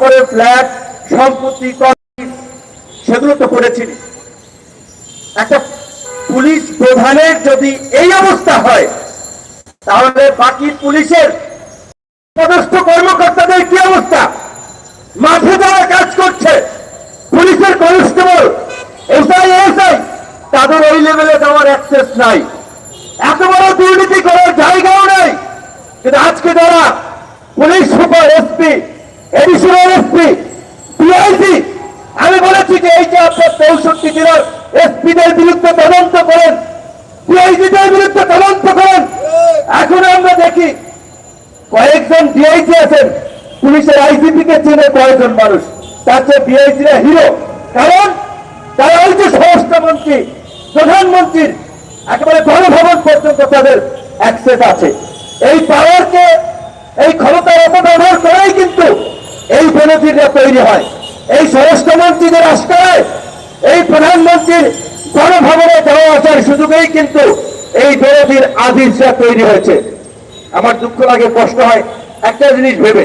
তারপরে ফ্ল্যাট, সম্পত্তি সেগুলো তো করেছিলি একটা পুলিশ প্রধানের যদি এই অবস্থা হয়, তাহলে বাকি পুলিশের পদস্থ কর্মকর্তাদের কি অবস্থা? মাঠে যারা কাজ করছে, পুলিশের কনস্টেবল, এসআই এসআই, তাদের ওই লেভেলে যাওয়ার অ্যাক্সেস নাই। এত বড় দুর্নীতি করার জায়গাও নেই। কিন্তু আজকে যারা পুলিশ সুপার, এসপি আমি বলেছি যে এই যে আপনার চৌষট্টি জেলার এসপিদের বিরুদ্ধে তদন্ত করেন ডিআইজিদের বিরুদ্ধে তদন্ত করেন। এখন আমরা দেখি কয়েকজন ডিআইজি আছেন, পুলিশের আইজিপি কে চেনে কয়েকজন মানুষ। তার চেয়ে ডিআইজিরা হিরো। কারণ তারা ওই যে স্বরাষ্ট্রমন্ত্রী প্রধানমন্ত্রীর একেবারে গণভবন পর্যন্ত তাদের অ্যাক্সেস আছে। এই পাওয়ারকে এই ক্ষমতার অপব্যবহার করেই কিন্তু এই বিরোধীরা তৈরি হয়। এই স্বরাষ্ট্রমন্ত্রীদের আশ্রয় এই প্রধানমন্ত্রীর গণভবনে যাওয়া আসার সুযোগেই কিন্তু এই বিরোধীর আদির্ষা তৈরি হয়েছে। আমার দুঃখ লাগে, কষ্ট হয়, একটা জিনিস ভেবে।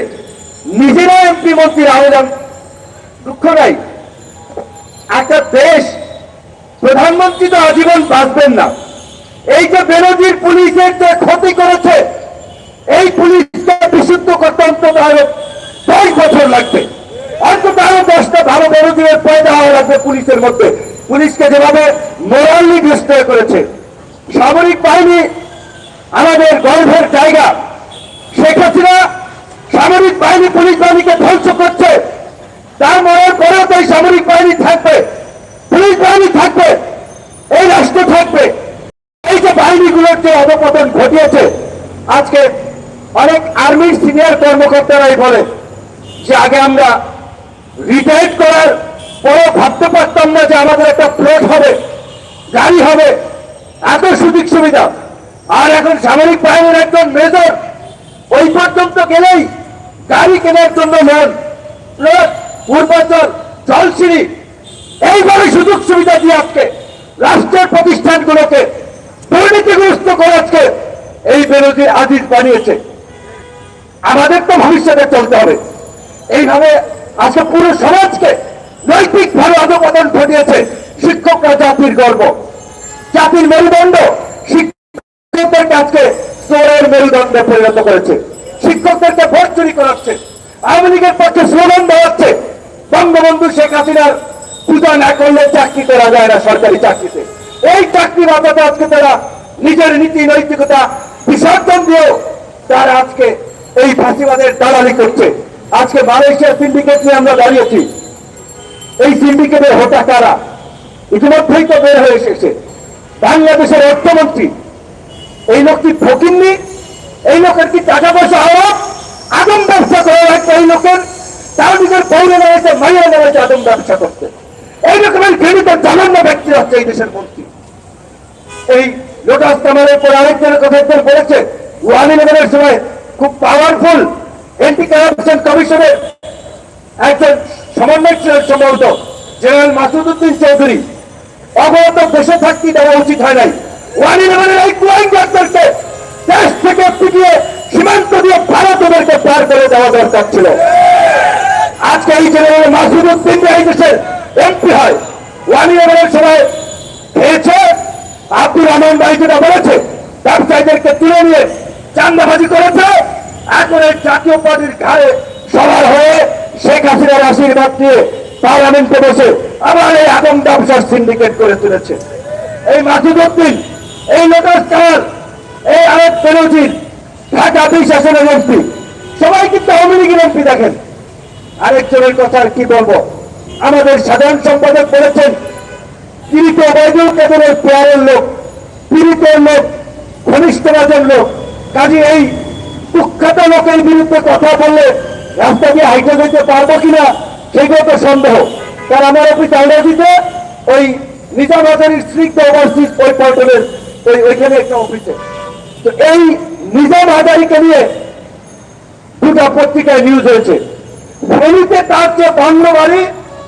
নিজেরা এমপি মন্ত্রীর আবেদন, দুঃখ নাই। একটা দেশ, প্রধানমন্ত্রী তো আজীবন বাঁচবেন না। এই যে বেরোজির পুলিশের যে ক্ষতি করেছে, এই পুলিশকে বিশুদ্ধ করতে অন্তত বছর লাগবে। অন্তত আরও দশটা ভালো বেরোজির পয়দা হওয়া লাগবে পুলিশের মধ্যে। পুলিশকে যেভাবে মোরালি ডিস্ট্রয় করেছে, সামরিক বাহিনী আমাদের গর্বের জায়গা। শেখ হাসিনা সামরিক বাহিনী পুলিশ বাহিনীকে ধ্বংস করছে। তার মরার পরেও তো সামরিক বাহিনী থাকবে। পুলিশ বাহিনী থাকবে। এই রাষ্ট্র থাকবে। এই যে বাহিনীগুলোর যে অবপতন ঘটিয়েছে, আজকে অনেক আর্মির সিনিয়র কর্মকর্তারাই বলে যে আগে আমরা রিটায়ার করার পরেও ভাবতে পারতাম না যে আমাদের একটা প্লট হবে, গাড়ি হবে, এত সুযোগ সুবিধা। আর এখন সামরিক বাহিনীর একজন মেজর ওই পর্যন্ত গেলেই গাড়ি কেনার জন্য নেন। প্লট পূর্বাচল জলসিঁড়ি, এইভাবে সুযোগ সুবিধা দিয়ে আজকে রাষ্ট্রের প্রতিষ্ঠানগুলোকে দুর্নীতিগ্রস্ত করে আজকে এই বিরোধী আজিজ বানিয়েছে। আমাদের তো ভবিষ্যতে চলতে হবে। এইভাবে আজকে পুরো সমাজকে নৈতিক ভাবে অধপতন ঘটিয়েছে শিক্ষকরা জাতির গর্ব। জাতির মেরুদণ্ড শিক্ষকদের কাজকে চোরের মেরুদণ্ডে পরিণত করেছে। শিক্ষকদেরকে ভোট চুরি করাচ্ছে। আওয়ামী লীগের পক্ষে স্লোগান দেওয়াচ্ছে বঙ্গবন্ধু শেখ হাসিনার পূজা না করলে চাকরি করা যায় না সরকারি চাকরিতে। এই চাকরি বাজাতে আজকে তারা নিজের নীতি, নৈতিকতা, বিসর্জন দিয়েও তারা আজকে এই ফাঁসিবাদের দালালি করছে। আজকে মালয়েশিয়ার সিন্ডিকেট নিয়ে আমরা দাঁড়িয়েছি। এই সিন্ডিকেটের হোতা কারা ইতিমধ্যেই তো বের হয়ে এসেছে। বাংলাদেশের অর্থমন্ত্রী, এই লোকটি ফকিননি? এই লোকের কি টাকা পয়সা হওয়া আদম ব্যবসা করে রাখবে এই লোকের। তার নিজের পৌরে রয়েছে মাইয়া রয়েছে আদম ব্যবসা করতে। এই রকমের ঘৃণিত, জঘন্য ব্যক্তি হচ্ছে এই দেশের মন্ত্রী। এই লোটাস কামালের পর আরেকজনের কথা একজন বলেছে ওয়ানিনগরের সময় খুব পাওয়ারফুল এন্টি কারাপশন কমিশনের একজন সমন্বয় ছিলেন সম্ভবত জেনারেল মাসুদ উদ্দিন চৌধুরী অবহত দেশে থাকতে দেওয়া উচিত হয় নাই। ওয়ানিনগরের এই গোয়েন ডাক্তারকে দেশ থেকে পিটিয়ে সীমান্ত দিয়ে ভারত ওদেরকে পার করে দেওয়া দরকার ছিল। আজকে এই জেনারেল মাসুদ উদ্দিন এই দেশের এমপি হয় ওয়ানিনগরের সময় খেয়েছে, আব্দুর রহমান ভাই যেটা বলেছে, ব্যবসায়ীদেরকে তুলে নিয়ে চান্দাবাজি করেছে এখন এই জাতীয় পার্টির ঘাড়ে সবার হয়ে শেখ হাসিনার আশীর্বাদ দিয়ে পার্লামেন্টে বসে আবার এই আদম ব্যবসার সিন্ডিকেট করে তুলেছে। এই মাসুদ উদ্দিন এই লোটাস কামাল এই আরেক বেরোজির ঢাকা বিশ আসনের এমপি। সবাই কিন্তু আওয়ামী লীগের এমপি দেখেন। আরেকজনের কথা আর কি বলব? আমাদের সাধারণ সম্পাদক বলেছেন তিনি তো কাদের পেয়ারের লোক, পীড়িতের লোক, ঘনিষ্ঠবাদের লোক কাজে এই কুখ্যাত লোকের বিরুদ্ধে কথা বললে রাস্তা দিয়ে হাইটে যেতে পারব কিনা সেগুলো তো সন্দেহ। কারণ আমার অফিস আইনাজিতে ওই নিজামাজারির স্নিগ্ধ ওভারসিজ ওই পল্টনের, ওই ওইখানে একটা অফিসে। তো এই নিজাম হাজারিকে নিয়ে দুটা পত্রিকায় নিউজ হয়েছে। ফেনীতে তার যে বন্ধ বাড়ি